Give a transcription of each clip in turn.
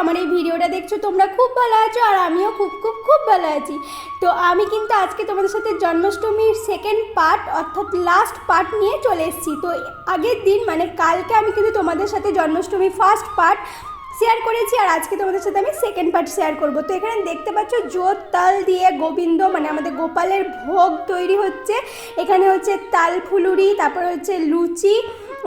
আমার এই ভিডিওটা দেখছ, তোমরা খুব ভালো আছো আর আমিও খুব খুব খুব ভালো আছি। তো আমি কিন্তু আজকে তোমাদের সাথে জন্মাষ্টমীর সেকেন্ড পার্ট অর্থাৎ লাস্ট পার্ট নিয়ে চলে এসেছি। তো আগের দিন মানে কালকে আমি কিন্তু তোমাদের সাথে জন্মাষ্টমী ফার্স্ট পার্ট শেয়ার করেছি আর আজকে তোমাদের সাথে আমি সেকেন্ড পার্ট শেয়ার করব। তো এখানে দেখতে পাচ্ছ জোর তাল দিয়ে গোবিন্দ মানে আমাদের গোপালের ভোগ তৈরি হচ্ছে। এখানে হচ্ছে তাল ফুলুরি, তারপর হচ্ছে লুচি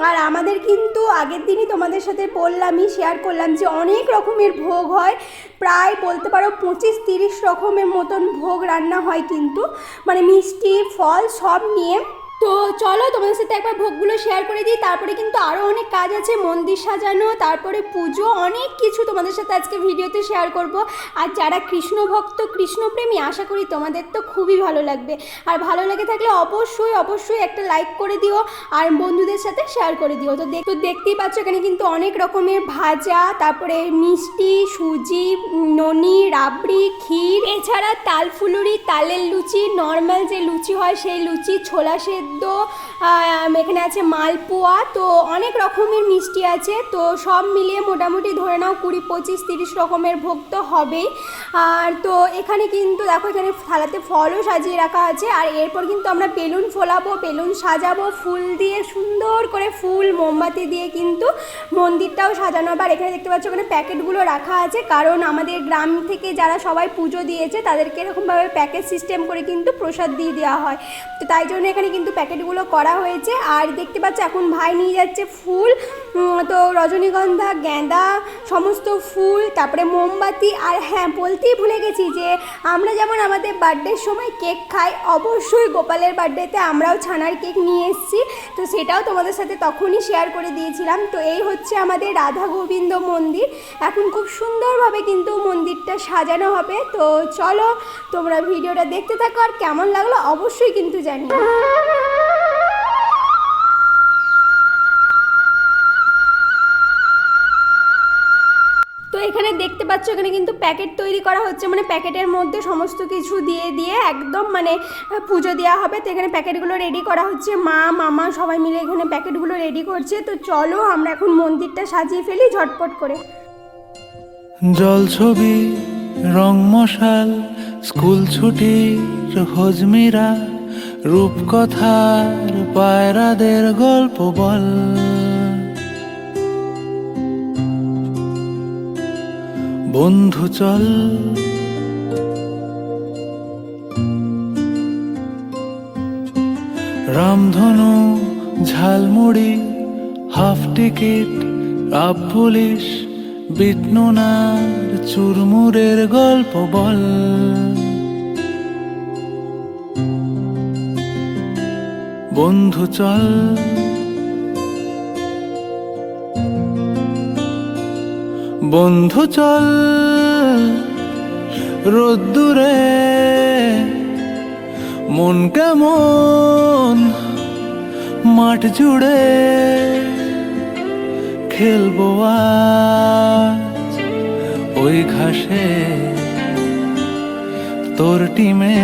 আর আমাদের কিন্তু আগের দিনই তোমাদের সাথে বললামই শেয়ার করলাম যে অনেক রকমের ভোগ হয়। প্রায় বলতে পারো পঁচিশ তিরিশ রকমের মতন ভোগ রান্না হয় কিন্তু। মানে মিষ্টি, ফল সব নিয়ে তো চলো তোমাদের সাথে একবার ভোগগুলো শেয়ার করে দিই। তারপরে কিন্তু আরও অনেক কাজ আছে, মন্দির সাজানো, তারপরে পুজো, অনেক কিছু তোমাদের সাথে আজকে ভিডিওতে শেয়ার করব। আর যারা কৃষ্ণ ভক্ত, কৃষ্ণপ্রেমী, আশা করি তোমাদের তো খুবই ভালো লাগবে। আর ভালো লেগে থাকলে অবশ্যই অবশ্যই একটা লাইক করে দিও আর বন্ধুদের সাথে শেয়ার করে দিও। তো দেখ, তো দেখতেই পাচ্ছ এখানে কিন্তু অনেক রকমের ভাজা, তারপরে মিষ্টি, সুজি, ননি, রাবড়ি, ক্ষীর, এছাড়া তাল ফুলুরি, তালের লুচি নর্মাল যে লুচি হয় সেই লুচি, ছোলা সেদ্ধ আম, এখানে আছে মালপোয়া তো অনেক রকমের মিষ্টি আছে তো সব মিলিয়ে মোটামুটি ধরে নাও কুড়ি পঁচিশ তিরিশ রকমের ভোগ তো হবেই। আর তো এখানে কিন্তু দেখো এখানে থালাতে ফলও সাজিয়ে রাখা আছে আর এরপর কিন্তু আমরা বেলুন ফোলাবো বেলুন সাজাবো ফুল দিয়ে সুন্দর করে ফুল মোমবাতি দিয়ে কিন্তু মন্দিরটাও সাজানো। হবে আর এখানে দেখতে পাচ্ছ ওখানে প্যাকেটগুলো রাখা আছে কারণ আমাদের গ্রাম থেকে যারা সবাই পুজো দিয়েছে তাদেরকে এরকমভাবে প্যাকেট সিস্টেম করে কিন্তু প্রসাদ দিয়ে দেওয়া হয়। তো তাই জন্য এখানে কিন্তু প্যাকেটগুলো করা হয়েছে। আর দেখতে পাচ্ছ, এখন ভাই নিয়ে যাচ্ছে ফুল। তো রজনীগন্ধা, গেঁদা, সমস্ত ফুল, তারপরে মোমবাতি। আর হ্যাঁ বলতেই ভুলে গেছি যে, আমরা যেমন আমাদের বার্থডের সময় কেক খাই, অবশ্যই গোপালের বার্থডেতে আমরাও ছানার কেক নিয়ে এসেছি। তো সেটাও তোমাদের সাথে তখনই শেয়ার করে দিয়েছিলাম। তো এই হচ্ছে আমাদের রাধা গোবিন্দ মন্দির। এখন খুব সুন্দরভাবে কিন্তু মন্দিরটা সাজানো হবে। তো চলো, তোমরা ভিডিওটা দেখতে থাকো। আর কেমন লাগল অবশ্যই কিন্তু জানিও। এখানে দেখতে পাচ্ছ, এখানে কিন্তু প্যাকেট তৈরি করা হচ্ছে। মানে প্যাকেটের মধ্যে সমস্ত কিছু দিয়ে দিয়ে একদম মানে পুজো দেওয়া হবে। তো এখানে প্যাকেটগুলো রেডি করা হচ্ছে। মা, মামা সবাই মিলে এখানে প্যাকেটগুলো রেডি করছে। তো চলো আমরা এখন মন্দিরটা সাজিয়ে ফেলি ঝটপট করে। জল ছবি, রং মশাল, স্কুল ছুটির হজমিরা রূপকথার পায়রাদের গল্প বল। বন্ধু চল। রামধনু jhalmuri half ticket up police বিটনুনার চুরমুরের গল্প বল। বন্ধু চল। বন্ধু চল রোদ্দুরে মন কেমন? মাঠ জুড়ে খেলব ওই ঘাসে তোর টিমে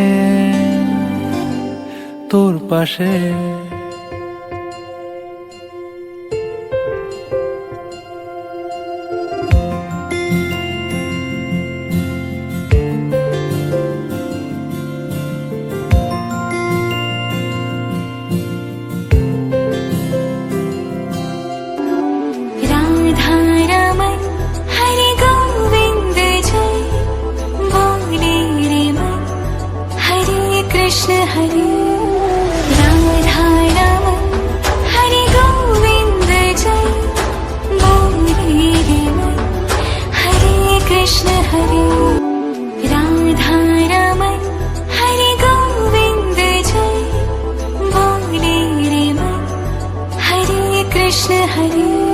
তোর পাশে। हरे कृष्ण हरे राधा रमन हरे गोविंद जय बोले रे मन हरे कृष्ण हरे राधा रमन हरे गोविंद जय बोले रे मन हरे कृष्ण हरे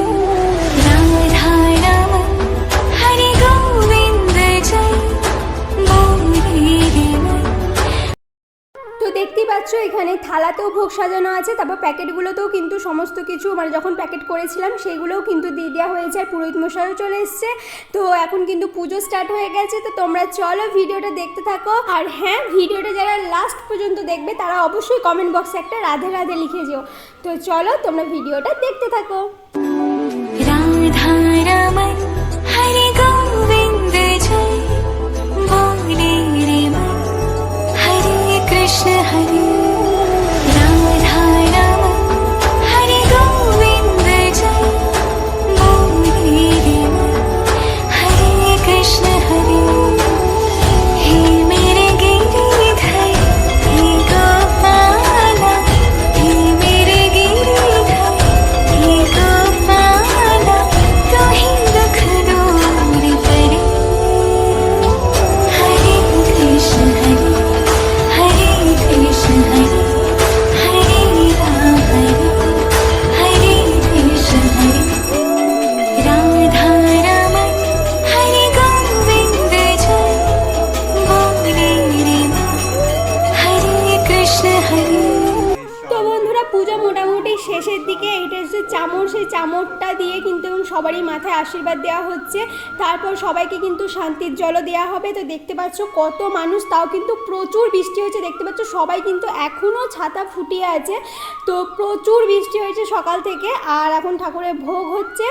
পাচ্ছ এখানে থালাতেও ভোগ সাজানো আছে, তারপর প্যাকেটগুলোতেও কিন্তু সমস্ত কিছু মানে যখন প্যাকেট করেছিলাম সেইগুলোও কিন্তু দিয়ে দেওয়া হয়েছে আর পুরোহিত মশাইও চলে এসছে। তো এখন কিন্তু পুজো স্টার্ট হয়ে গেছে, তো তোমরা চলো ভিডিওটা দেখতে থাকো। আর হ্যাঁ ভিডিওটা যারা লাস্ট পর্যন্ত দেখবে, তারা অবশ্যই কমেন্ট বক্সে একটা রাধে রাধে লিখে যেও। তো চলো তোমরা ভিডিওটা দেখতে থাকো। কৃষ্ণ মোটামুটি শেষের দিকে এটা হচ্ছে চামড় সেই চামড়টা দিয়ে কিন্তু এবং সবারই মাথায় আশীর্বাদ দেওয়া হচ্ছে। তারপর সবাইকে কিন্তু শান্তির জলও দেওয়া হবে। তো দেখতে পাচ্ছ কত মানুষ, তাও কিন্তু প্রচুর বৃষ্টি হয়েছে। দেখতে পাচ্ছ সবাই কিন্তু এখনও ছাতা ফুটিয়ে আছে। তো প্রচুর বৃষ্টি হয়েছে সকাল থেকে। আর এখন ঠাকুরের ভোগ হচ্ছে।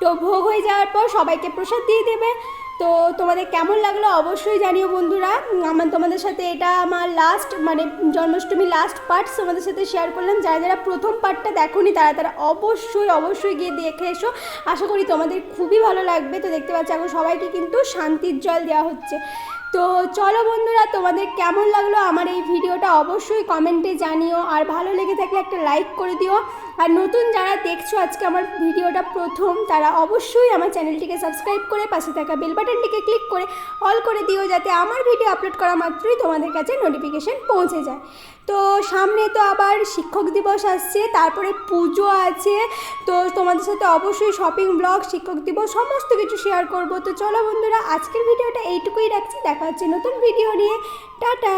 তো ভোগ হয়ে যাওয়ার পর সবাইকে প্রসাদ দিয়ে দেবে। তো তোমাদের কেমন লাগল অবশ্যই জানিও বন্ধুরা। আমার তোমাদের সাথে এটা আমার লাস্ট মানে জন্মাষ্টমী লাস্ট পার্ট তোমাদের সাথে শেয়ার করলাম। যারা যারা প্রথম পার্টটা দেখোনি, তারা তারা অবশ্যই অবশ্যই গিয়ে দেখে এসো। আশা করি তোমাদের খুবই ভালো লাগবে। তো দেখতে পাচ্ছি, এখন সবাইকে কিন্তু শান্তির জল দেওয়া হচ্ছে। তো চলো বন্ধুরা, তোমাদের কেমন লাগল আমার এই ভিডিওটা অবশ্যই কমেন্টে জানিও, আর ভালো লেগে থাকলে একটা লাইক করে দিও। আর নতুন যারা দেখছ আজকে আমার ভিডিওটা প্রথম, তারা অবশ্যই আমার চ্যানেলটিকে সাবস্ক্রাইব করে পাশে থাকা বেল বাটনটিকে ক্লিক করে অল করে দিও, যাতে আমার ভিডিও আপলোড করা মাত্রই তোমাদের কাছে নোটিফিকেশন পৌঁছে যায়। তো সামনে তো আবার শিক্ষক দিবস আসছে, তারপরে পুজো আছে, তো তোমাদের সাথে অবশ্যই শপিং ব্লগ শিক্ষক দিবস, সমস্ত কিছু শেয়ার করব। তো চলো বন্ধুরা, আজকের ভিডিওটা এইটুকুই রাখছি দেখা হচ্ছে নতুন ভিডিও নিয়ে। টাটা।